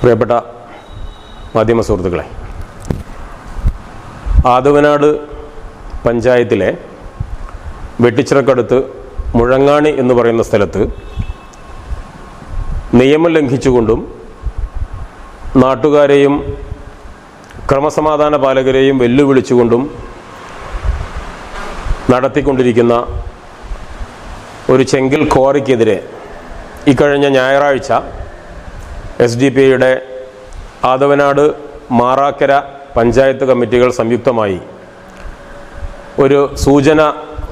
പ്രിയപ്പെട്ട മാധ്യമ സുഹൃത്തുക്കളെ ആദവനാട് പഞ്ചായത്തിലെ വെട്ടിച്ചിറക്കടുത്ത് മുഴങ്ങാണി എന്ന് പറയുന്ന സ്ഥലത്ത് നിയമം ലംഘിച്ചുകൊണ്ടും നാട്ടുകാരെയും ക്രമസമാധാന പാലകരെയും വെല്ലുവിളിച്ചുകൊണ്ടും നടത്തിക്കൊണ്ടിരിക്കുന്ന ഒരു ചെങ്കിൽ ക്വാറിക്കെതിരെ ഇക്കഴിഞ്ഞ ഞായറാഴ്ച എസ് ഡി പി ഐയുടെ ആദവനാട് മാറാക്കര പഞ്ചായത്ത് കമ്മിറ്റികൾ സംയുക്തമായി ഒരു സൂചന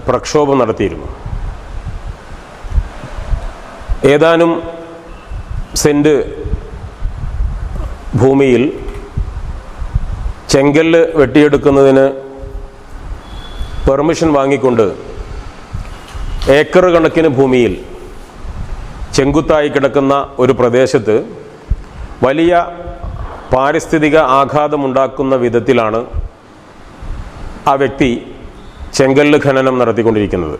പ്രക്ഷോഭം നടത്തിയിരുന്നു. ഏതാനും സെന്റ് ഭൂമിയിൽ ചെങ്കല്ല് വെട്ടിയെടുക്കുന്നതിന് പെർമിഷൻ വാങ്ങിക്കൊണ്ട് ഏക്കർ കണക്കിന് ഭൂമിയിൽ ചെങ്കുത്തായി കിടക്കുന്ന ഒരു പ്രദേശത്ത് വലിയ പാരിസ്ഥിതിക ആഘാതമുണ്ടാക്കുന്ന വിധത്തിലാണ് ആ വ്യക്തി ചെങ്കല്ല് ഖനനം നടത്തിക്കൊണ്ടിരിക്കുന്നത്.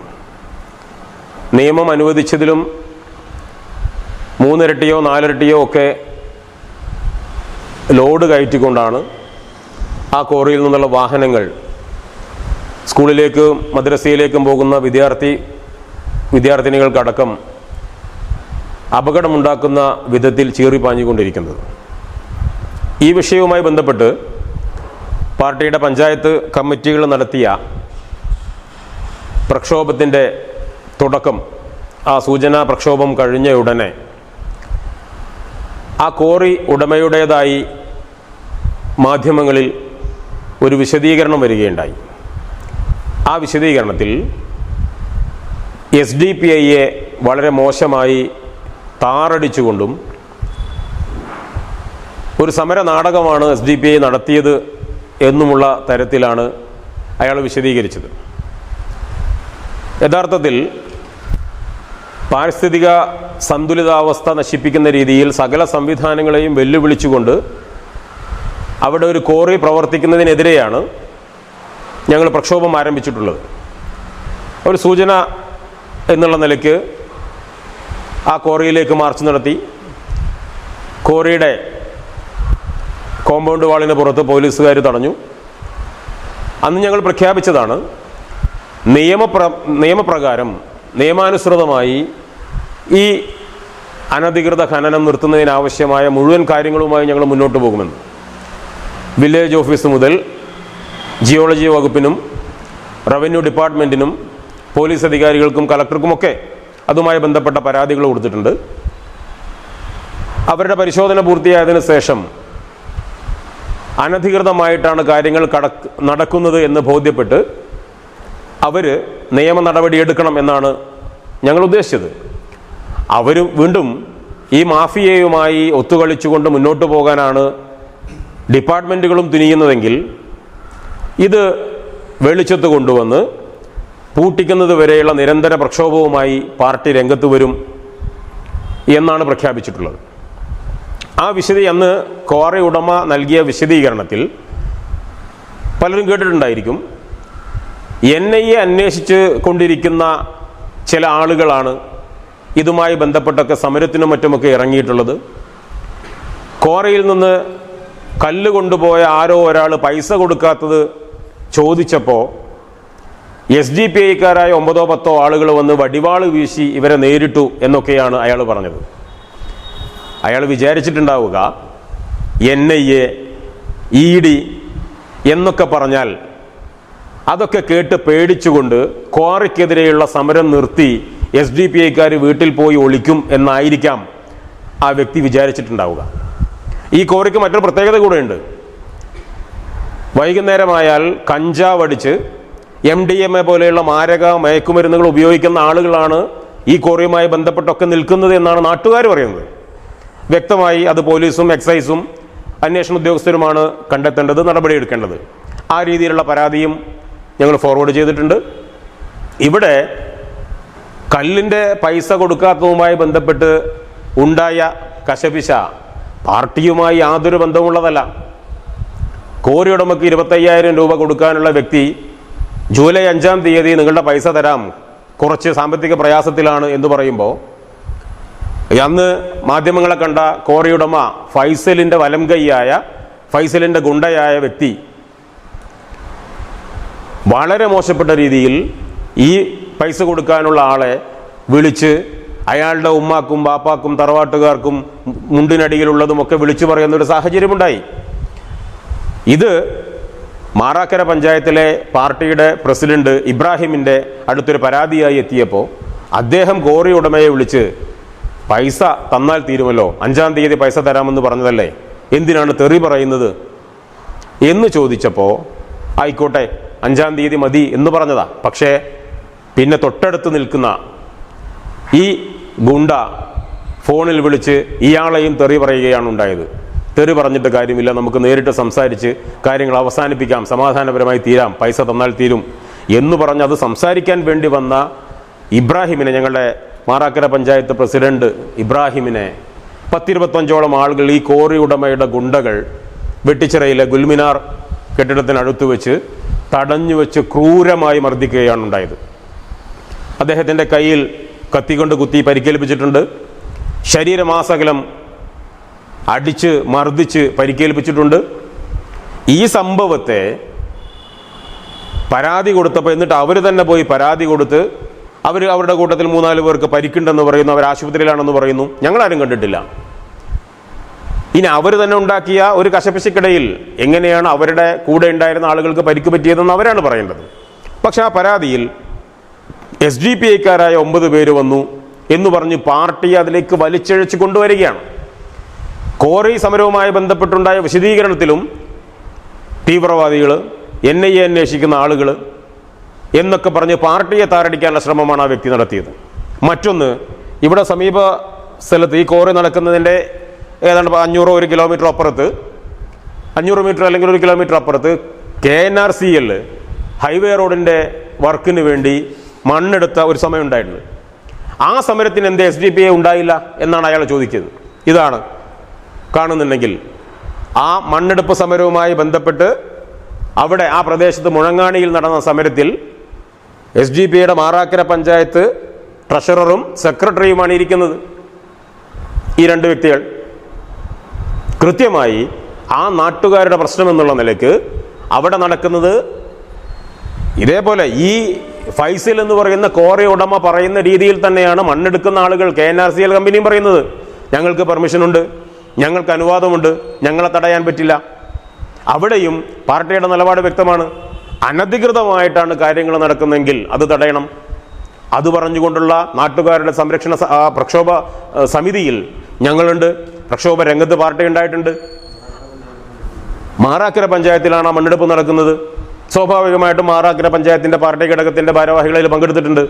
നിയമം അനുവദിച്ചതിലും മൂന്നിരട്ടിയോ നാലിരട്ടിയോ ഒക്കെ ലോഡ് കയറ്റിക്കൊണ്ടാണ് ആ കോറിയിൽ നിന്നുള്ള വാഹനങ്ങൾ സ്കൂളിലേക്കും മദ്രസയിലേക്കും പോകുന്ന വിദ്യാർത്ഥി വിദ്യാർത്ഥിനികൾക്കടക്കം അപകടമുണ്ടാക്കുന്ന വിധത്തിൽ ചീറിപ്പാഞ്ഞുകൊണ്ടിരിക്കുന്നത് ഈ വിഷയവുമായി ബന്ധപ്പെട്ട് പാർട്ടിയുടെ പഞ്ചായത്ത് കമ്മിറ്റികൾ നടത്തിയ പ്രക്ഷോഭത്തിന്റെ തുടക്കം ആ സൂചനാ പ്രക്ഷോഭം കഴിഞ്ഞ ഉടനെ ആ കോറി ഉടമയുടേതായി മാധ്യമങ്ങളിൽ ഒരു വിശദീകരണം വരികയുണ്ടായി. ആ വിശദീകരണത്തിൽ എസ് ഡി പി ഐയെ വളരെ മോശമായി താറടിച്ചുകൊണ്ടും ഒരു സമര നാടകമാണ് എസ് ഡി പി ഐ നടത്തിയത് എന്നുമുള്ള തരത്തിലാണ് അയാൾ വിശദീകരിച്ചത്. യഥാർത്ഥത്തിൽ പാരിസ്ഥിതിക സന്തുലിതാവസ്ഥ നശിപ്പിക്കുന്ന രീതിയിൽ സകല സംവിധാനങ്ങളെയും വെല്ലുവിളിച്ചുകൊണ്ട് അവിടെ ഒരു കോറി പ്രവർത്തിക്കുന്നതിനെതിരെയാണ് ഞങ്ങൾ പ്രക്ഷോഭം ആരംഭിച്ചിട്ടുള്ളത്. ഒരു സൂചന എന്നുള്ള നിലയ്ക്ക് ആ കോറിയിലേക്ക് മാർച്ച് നടത്തി. കോറിയുടെ കോമ്പൗണ്ട് വാളിന് പുറത്ത് പോലീസുകാർ തടഞ്ഞു. അന്ന് ഞങ്ങൾ പ്രഖ്യാപിച്ചതാണ് നിയമപ്ര നിയമപ്രകാരം നിയമാനുസൃതമായി ഈ അനധികൃത ഖനനം നിർത്തുന്നതിനാവശ്യമായ മുഴുവൻ കാര്യങ്ങളുമായി ഞങ്ങൾ മുന്നോട്ട് പോകുമെന്ന്. വില്ലേജ് ഓഫീസ് മുതൽ ജിയോളജി വകുപ്പിനും റവന്യൂ ഡിപ്പാർട്ട്മെന്റിനും പോലീസ് അധികാരികൾക്കും കളക്ടർക്കുമൊക്കെ അതുമായി ബന്ധപ്പെട്ട പരാതികൾ കൊടുത്തിട്ടുണ്ട്. അവരുടെ പരിശോധന പൂർത്തിയായതിനു ശേഷം അനധികൃതമായിട്ടാണ് കാര്യങ്ങൾ കടക്ക് നടക്കുന്നത് എന്ന് ബോധ്യപ്പെട്ട് അവർ നിയമ നടപടിയെടുക്കണം എന്നാണ് ഞങ്ങൾ ഉദ്ദേശിച്ചത്. അവർ വീണ്ടും ഈ മാഫിയയുമായി ഒത്തുകളിച്ചുകൊണ്ട് മുന്നോട്ട് പോകാനാണ് ഡിപ്പാർട്ട്മെന്റുകളും തുനിയുന്നതെങ്കിൽ ഇത് വെളിച്ചത്ത് കൊണ്ടുവന്ന് പൂട്ടിക്കുന്നത് വരെയുള്ള നിരന്തര പ്രക്ഷോഭവുമായി പാർട്ടി രംഗത്ത് വരും എന്നാണ് പ്രഖ്യാപിച്ചിട്ടുള്ളത്. ആ വിശദീ അന്ന് ക്വാറി ഉടമ നൽകിയ വിശദീകരണത്തിൽ പലരും കേട്ടിട്ടുണ്ടായിരിക്കും എൻ ഐ എ അന്വേഷിച്ച് കൊണ്ടിരിക്കുന്ന ചില ആളുകളാണ് ഇതുമായി ബന്ധപ്പെട്ടൊക്കെ സമരത്തിനും മറ്റുമൊക്കെ ഇറങ്ങിയിട്ടുള്ളത്. കോറയിൽ നിന്ന് കല്ല് കൊണ്ടുപോയ ആരോ ഒരാൾ പൈസ കൊടുക്കാത്തത് ചോദിച്ചപ്പോൾ എസ് ഡി പി ഐക്കാരായ ഒമ്പതോ പത്തോ ആളുകൾ വന്ന് വടിവാൾ വീശി ഇവരെ നേരിട്ടു എന്നൊക്കെയാണ് അയാൾ പറഞ്ഞത്. അയാൾ വിചാരിച്ചിട്ടുണ്ടാവുക N I A E D എന്നൊക്കെ പറഞ്ഞാൽ അതൊക്കെ കേട്ട് പേടിച്ചുകൊണ്ട് ക്വാറിക്കെതിരെയുള്ള സമരം നിർത്തി എസ് ഡി പി ഐക്കാർ വീട്ടിൽ പോയി ഒളിക്കും എന്നായിരിക്കാം ആ വ്യക്തി വിചാരിച്ചിട്ടുണ്ടാവുക. ഈ കോറിക്ക് മറ്റൊരു പ്രത്യേകത കൂടെയുണ്ട്. വൈകുന്നേരമായാൽ കഞ്ചാവ് അടിച്ച് എം ഡി എം എ പോലെയുള്ള മാരക മയക്കുമരുന്നുകൾ ഉപയോഗിക്കുന്ന ആളുകളാണ് ഈ കോറിയുമായി ബന്ധപ്പെട്ടൊക്കെ നിൽക്കുന്നത് എന്നാണ് നാട്ടുകാർ പറയുന്നത്. വ്യക്തമായി അത് പോലീസും എക്സൈസും അന്വേഷണ ഉദ്യോഗസ്ഥരുമാണ് കണ്ടെത്തേണ്ടത് നടപടിയെടുക്കേണ്ടത്. ആ രീതിയിലുള്ള പരാതിയും ഞങ്ങൾ ഫോർവേഡ് ചെയ്തിട്ടുണ്ട്. ഇവിടെ കല്ലിന്റെ പൈസ കൊടുക്കാത്തതുമായി ബന്ധപ്പെട്ട് ഉണ്ടായ കശപിശ പാർട്ടിയുമായി യാതൊരു ബന്ധമുള്ളതല്ല കോരി ഉടമയ്ക്ക് ഇരുപത്തയ്യായിരം രൂപ കൊടുക്കാനുള്ള വ്യക്തി ജൂലൈ അഞ്ചാം തീയതി നിങ്ങളുടെ പൈസ തരാം. കുറച്ച് സാമ്പത്തിക പ്രയാസത്തിലാണ് എന്ന് പറയുമ്പോൾ അന്ന് മാധ്യമങ്ങളെ കണ്ട കോറിയുടമ ഫൈസലിന്റെ വലം കൈയായ ഫൈസലിന്റെ ഗുണ്ടയായ വ്യക്തി വളരെ മോശപ്പെട്ട രീതിയിൽ ഈ പൈസ കൊടുക്കാനുള്ള ആളെ വിളിച്ച് അയാളുടെ ഉമ്മാക്കും ബാപ്പാക്കും തറവാട്ടുകാർക്കും മുണ്ടിനടിയിലുള്ളതുമൊക്കെ വിളിച്ചു പറയുന്ന ഒരു സാഹചര്യമുണ്ടായി. ഇത് മാറാക്കര പഞ്ചായത്തിലെ പാർട്ടിയുടെ പ്രസിഡന്റ് ഇബ്രാഹിമിന്റെ അടുത്തൊരു പരാതിയായി എത്തിയപ്പോൾ അദ്ദേഹം കോറി ഉടമയെ വിളിച്ച് പൈസ തന്നാൽ തീരുമല്ലോ അഞ്ചാം തീയതി പൈസ തരാമെന്ന് പറഞ്ഞതല്ലേ? എന്തിനാണ് തെറി പറയുന്നത്? എന്ന് ചോദിച്ചപ്പോൾ ആയിക്കോട്ടെ അഞ്ചാം തീയതി മതി എന്ന് പറഞ്ഞതാ. പക്ഷേ പിന്നെ തൊട്ടടുത്ത് നിൽക്കുന്ന ഈ ഗുണ്ട ഫോണിൽ വിളിച്ച് ഇയാളെയും തെറി പറയുകയാണ് ഉണ്ടായത്. തെറി പറഞ്ഞിട്ട് കാര്യമില്ല. നമുക്ക് നേരിട്ട് സംസാരിച്ച് കാര്യങ്ങൾ അവസാനിപ്പിക്കാം. സമാധാനപരമായി തീരാം. പൈസ തന്നാൽ തീരും. എന്ന് പറഞ്ഞ് അത് സംസാരിക്കാൻ വേണ്ടി വന്ന ഇബ്രാഹിമിനെ ഞങ്ങളുടെ മാറാക്കര പഞ്ചായത്ത് പ്രസിഡന്റ് ഇബ്രാഹിമിനെ പത്തിരുപത്തഞ്ചോളം ആളുകൾ ഈ കോറി ഉടമയുടെ ഗുണ്ടകൾ വെട്ടിച്ചിറയിലെ ഗുൽമിനാർ കെട്ടിടത്തിനടുത്ത് വെച്ച് തടഞ്ഞു വെച്ച് ക്രൂരമായി മർദ്ദിക്കുകയാണ് ഉണ്ടായത്. അദ്ദേഹത്തിന്റെ കയ്യിൽ കത്തികൊണ്ട് കുത്തി പരിക്കേൽപ്പിച്ചിട്ടുണ്ട്. ശരീരമാസകലം അടിച്ച് മർദ്ദിച്ച് പരിക്കേൽപ്പിച്ചിട്ടുണ്ട്. ഈ സംഭവത്തെ പരാതി കൊടുത്തപ്പോൾ എന്നിട്ട് അവർ തന്നെ പോയി പരാതി കൊടുത്ത് അവർ അവരുടെ കൂട്ടത്തിൽ മൂന്നാൽ പേർക്ക് പരിക്കുണ്ടെന്ന് പറയുന്നു അവർ ആശുപത്രിയിലാണെന്ന് പറയുന്നു. ഞങ്ങളാരും കണ്ടിട്ടില്ല. ഇനി അവർ തന്നെ ഉണ്ടാക്കിയ ഒരു കശപിശക്കിടയിൽ എങ്ങനെയാണ് അവരുടെ കൂടെ ഉണ്ടായിരുന്ന ആളുകൾക്ക് പരിക്ക് പറ്റിയതെന്ന് അവരാണ് പറയേണ്ടത്. പക്ഷെ ആ പരാതിയിൽ എസ് ഡി പി ഐക്കാരായ ഒമ്പത് പേര് വന്നു എന്ന് പറഞ്ഞ് പാർട്ടി അതിലേക്ക് വലിച്ചിഴച്ച് കൊണ്ടുവരികയാണ്. കോറി സമരവുമായി ബന്ധപ്പെട്ടുണ്ടായ വിശദീകരണത്തിലും തീവ്രവാദികൾ എൻ ഐ എ അന്വേഷിക്കുന്ന ആളുകൾ എന്നൊക്കെ പറഞ്ഞ് പാർട്ടിയെ താറടിക്കാനുള്ള ശ്രമമാണ് ആ വ്യക്തി നടത്തിയത്. മറ്റൊന്ന് ഇവിടെ സമീപ സ്ഥലത്ത് ഈ കോറി നടക്കുന്നതിന്റെ ഏതാണ്ട് അഞ്ഞൂറോ ഒരു കിലോമീറ്റർ അപ്പുറത്ത് അഞ്ഞൂറ് മീറ്റർ അല്ലെങ്കിൽ ഒരു കിലോമീറ്റർ അപ്പുറത്ത് K N R C L highway റോഡിന്റെ വർക്കിന് വേണ്ടി മണ്ണെടുത്ത ഒരു സമയം ഉണ്ടായിട്ടുണ്ട് ആ സമരത്തിന് എന്ത് എസ് ഡി പി എ ഉണ്ടായില്ല എന്നാണ് അയാൾ ചോദിക്കുന്നത് ഇതാണ് കാണുന്നുണ്ടെങ്കിൽ ആ മണ്ണെടുപ്പ് സമരവുമായി ബന്ധപ്പെട്ട് അവിടെ ആ പ്രദേശത്ത് മുഴങ്ങാണിയിൽ നടന്ന സമരത്തിൽ എസ് ജി പിയുടെ മാറാക്കര പഞ്ചായത്ത് ട്രഷററും സെക്രട്ടറിയുമാണ് ഇരിക്കുന്നത്. ഈ രണ്ട് വ്യക്തികൾ. കൃത്യമായി ആ നാട്ടുകാരുടെ പ്രശ്നം എന്നുള്ള നിലയ്ക്ക് അവിടെ നടക്കുന്നത് ഇതേപോലെ ഈ ഫൈസിൽ എന്ന് പറയുന്ന കോറി ഉടമ പറയുന്ന രീതിയിൽ തന്നെയാണ് മണ്ണെടുക്കുന്ന ആളുകൾ K N R C L കമ്പനിയും പറയുന്നത്. ഞങ്ങൾക്ക് പെർമിഷനുണ്ട്. ഞങ്ങൾക്ക് അനുവാദമുണ്ട്. ഞങ്ങളെ തടയാൻ പറ്റില്ല. അവിടെയും പാർട്ടിയുടെ നിലപാട് വ്യക്തമാണ്. അനധികൃതമായിട്ടാണ് കാര്യങ്ങൾ നടക്കുന്നതെങ്കിൽ അത് തടയണം. അത് പറഞ്ഞുകൊണ്ടുള്ള നാട്ടുകാരുടെ സംരക്ഷണ പ്രക്ഷോഭ സമിതിയിൽ ഞങ്ങളുണ്ട്. പ്രക്ഷോഭ രംഗത്ത് പാർട്ടി ഉണ്ടായിട്ടുണ്ട്. മാറാക്കര പഞ്ചായത്തിലാണ് ആ മണ്ണെടുപ്പ് നടക്കുന്നത്. സ്വാഭാവികമായിട്ടും മാറാക്കര പഞ്ചായത്തിന്റെ പാർട്ടി ഘടകത്തിന്റെ ഭാരവാഹികളിൽ പങ്കെടുത്തിട്ടുണ്ട്.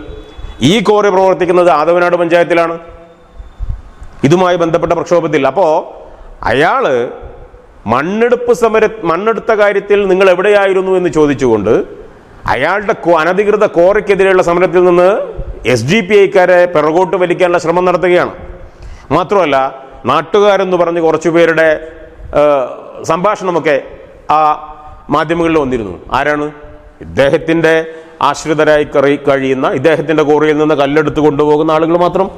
ഈ കോറി പ്രവർത്തിക്കുന്നത് ആദവനാട് പഞ്ചായത്തിലാണ്. ഇതുമായി ബന്ധപ്പെട്ട പ്രക്ഷോഭത്തിൽ. അപ്പോൾ അയാൾ മണ്ണെടുപ്പ് സമര മണ്ണെടുത്ത കാര്യത്തിൽ നിങ്ങൾ എവിടെയായിരുന്നു എന്ന് ചോദിച്ചുകൊണ്ട് അയാളുടെ അനധികൃത കോറയ്ക്കെതിരെയുള്ള സമരത്തിൽ നിന്ന് എസ് ഡി പി ഐക്കാരെ പിറകോട്ട് വലിക്കാനുള്ള ശ്രമം നടത്തുകയാണ്. മാത്രമല്ല നാട്ടുകാരെന്ന് പറഞ്ഞ് കുറച്ചു പേരുടെ സംഭാഷണമൊക്കെ ആ മാധ്യമങ്ങളിൽ വന്നിരുന്നു. ആരാണ്? ഇദ്ദേഹത്തിന്റെ ആശ്രിതരായി കറി- കഴിയുന്ന ഇദ്ദേഹത്തിന്റെ കോറിയിൽ നിന്ന് കല്ലെടുത്ത് കൊണ്ടുപോകുന്ന ആളുകൾ മാത്രം.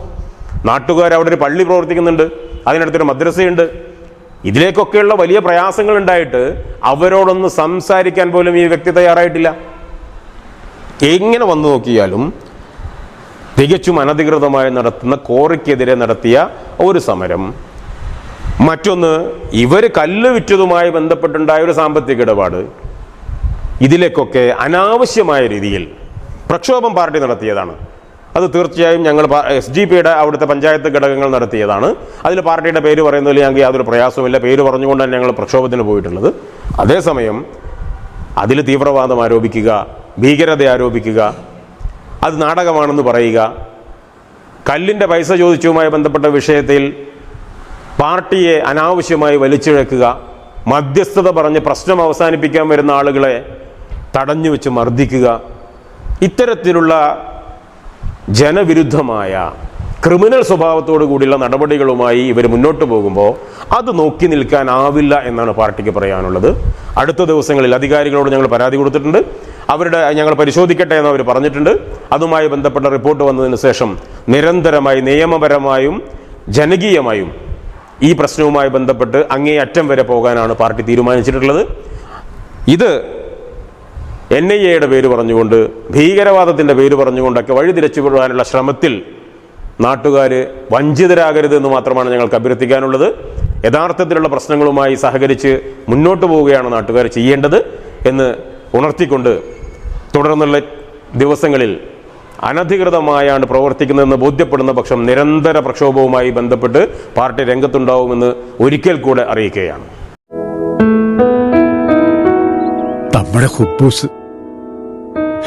നാട്ടുകാർ അവിടെ ഒരു പള്ളി പ്രവർത്തിക്കുന്നുണ്ട്. അതിനടുത്തൊരു മദ്രസയുണ്ട്. ഇതിലേക്കൊക്കെയുള്ള വലിയ പ്രയാസങ്ങൾ ഉണ്ടായിട്ട് അവരോടൊന്ന് സംസാരിക്കാൻ പോലും ഈ വ്യക്തി തയ്യാറായിട്ടില്ല. എങ്ങനെ വന്നു നോക്കിയാലും തികച്ചും അനധികൃതമായി നടത്തുന്ന കോറിക്കെതിരെ നടത്തിയ ഒരു സമരം മറ്റൊന്ന് ഇവർ കല്ല് വിറ്റതുമായി ബന്ധപ്പെട്ടുണ്ടായ ഒരു സാമ്പത്തിക ഇടപാട് ഇതിലേക്കൊക്കെ അനാവശ്യമായ രീതിയിൽ പ്രക്ഷോഭം പാർട്ടി നടത്തിയതാണ്. അത് തീർച്ചയായും ഞങ്ങൾ എസ് ജി പിയുടെ അവിടുത്തെ പഞ്ചായത്ത് ഘടകങ്ങൾ നടത്തിയതാണ്. അതിൽ പാർട്ടിയുടെ പേര് പറയുന്നതിൽ ഞങ്ങൾക്ക് യാതൊരു പ്രയാസവുമില്ല. പേര് പറഞ്ഞുകൊണ്ടാണ് ഞങ്ങൾ പ്രക്ഷോഭത്തിന് പോയിട്ടുള്ളത്. അതേസമയം അതിൽ തീവ്രവാദം ആരോപിക്കുക ഭീകരത ആരോപിക്കുക അത് നാടകമാണെന്ന് പറയുക കല്ലിന്റെ പൈസ ചോദിച്ചതുമായി ബന്ധപ്പെട്ട വിഷയത്തിൽ പാർട്ടിയെ അനാവശ്യമായി വലിച്ചിഴക്കുക മധ്യസ്ഥത പറഞ്ഞ് പ്രശ്നം അവസാനിപ്പിക്കാൻ വരുന്ന ആളുകളെ തടഞ്ഞു വെച്ച് മർദ്ദിക്കുക ഇത്തരത്തിലുള്ള ജനവിരുദ്ധമായ ക്രിമിനൽ സ്വഭാവത്തോടു കൂടിയുള്ള നടപടികളുമായി ഇവർ മുന്നോട്ട് പോകുമ്പോൾ അത് നോക്കി നിൽക്കാനാവില്ല എന്നാണ് പാർട്ടിക്ക് പറയാനുള്ളത്. അടുത്ത ദിവസങ്ങളിൽ അധികാരികളോട് ഞങ്ങൾ പരാതി കൊടുത്തിട്ടുണ്ട്. അവരുടെ ഞങ്ങൾ പരിശോധിക്കട്ടെ എന്ന് അവർ പറഞ്ഞിട്ടുണ്ട്. അതുമായി ബന്ധപ്പെട്ട റിപ്പോർട്ട് വന്നതിന് ശേഷം നിരന്തരമായി നിയമപരമായും ജനകീയമായും ഈ പ്രശ്നവുമായി ബന്ധപ്പെട്ട് അങ്ങേ അറ്റം വരെ പോകാനാണ് പാർട്ടി തീരുമാനിച്ചിട്ടുള്ളത്. ഇത് എൻ ഐ എയുടെ പേര് പറഞ്ഞുകൊണ്ട് ഭീകരവാദത്തിന്റെ പേര് പറഞ്ഞുകൊണ്ടൊക്കെ വഴിതിരിച്ചു വിടാനുള്ള ശ്രമത്തിൽ നാട്ടുകാർ വഞ്ചിതരാകരുത് എന്ന് മാത്രമാണ് ഞങ്ങൾക്ക് അഭ്യർത്ഥിക്കാനുള്ളത്. യഥാർത്ഥത്തിലുള്ള പ്രശ്നങ്ങളുമായി സഹകരിച്ച് മുന്നോട്ട് പോവുകയാണ് നാട്ടുകാർ ചെയ്യേണ്ടത് എന്ന് ഉണർത്തിക്കൊണ്ട് തുടർന്നുള്ള ദിവസങ്ങളിൽ അനധികൃതമായാണ് പ്രവർത്തിക്കുന്നതെന്ന് ബോധ്യപ്പെടുന്ന പക്ഷം നിരന്തര പ്രക്ഷോഭവുമായി ബന്ധപ്പെട്ട് പാർട്ടി രംഗത്തുണ്ടാവുമെന്ന് ഒരിക്കൽ കൂടെ അറിയിക്കുകയാണ്. നമ്മുടെ കുബൂസ്